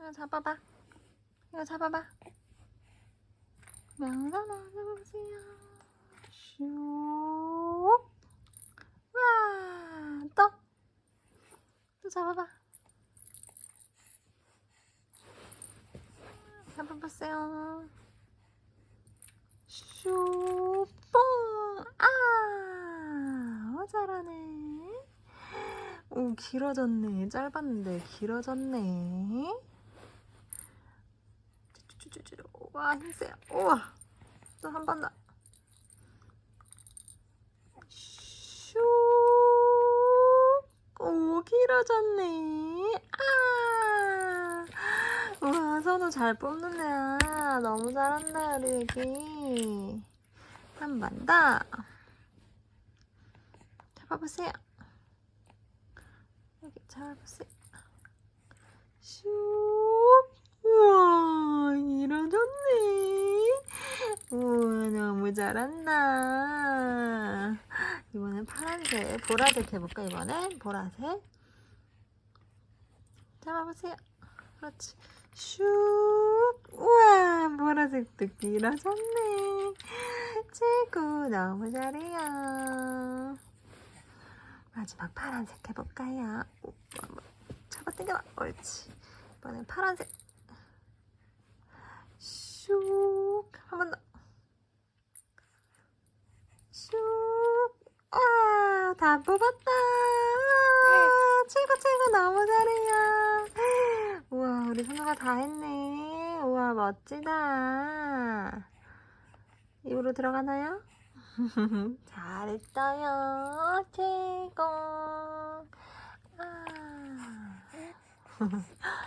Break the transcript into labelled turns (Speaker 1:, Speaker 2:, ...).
Speaker 1: 이거 잡아봐. 이거 잡아봐. 명산아, 잡아보세요. 슉. 와, 또. 또 잡아봐. 잡아보세요. 슉, 뽕. 아, 어, 잘하네. 오, 길어졌네. 짧았는데 길어졌네. 쭈쭈쭈쭈. 와, 힘세요. 우와. 또 한 번 더. 슉. 오, 길어졌네. 아. 우와, 선우 잘 뽑는 애야. 너무 잘한다, 우리 애기. 한 번 더. 잡아보세요. 여기 잡아보세요. 슉. 우와, 길어졌네. 우와, 잘한다. 이번엔 파란색, 보라색 해볼까, 이번엔? 보라색. 잡아보세요. 그렇지. 슉. 우와, 보라색도 길어졌네. 최고, 너무 잘해요. 마지막 파란색 해볼까요? 오, 한번 잡아 당겨봐. 옳지. 이번엔 파란색. 슉. 한 번 더. 슉. 와, 다 뽑았다. 와, 최고, 최고, 너무 잘해요. 우와, 우리 선우가 다 했네. 우와, 멋지다. 입으로 들어가나요? 잘했어요. 최고. 아.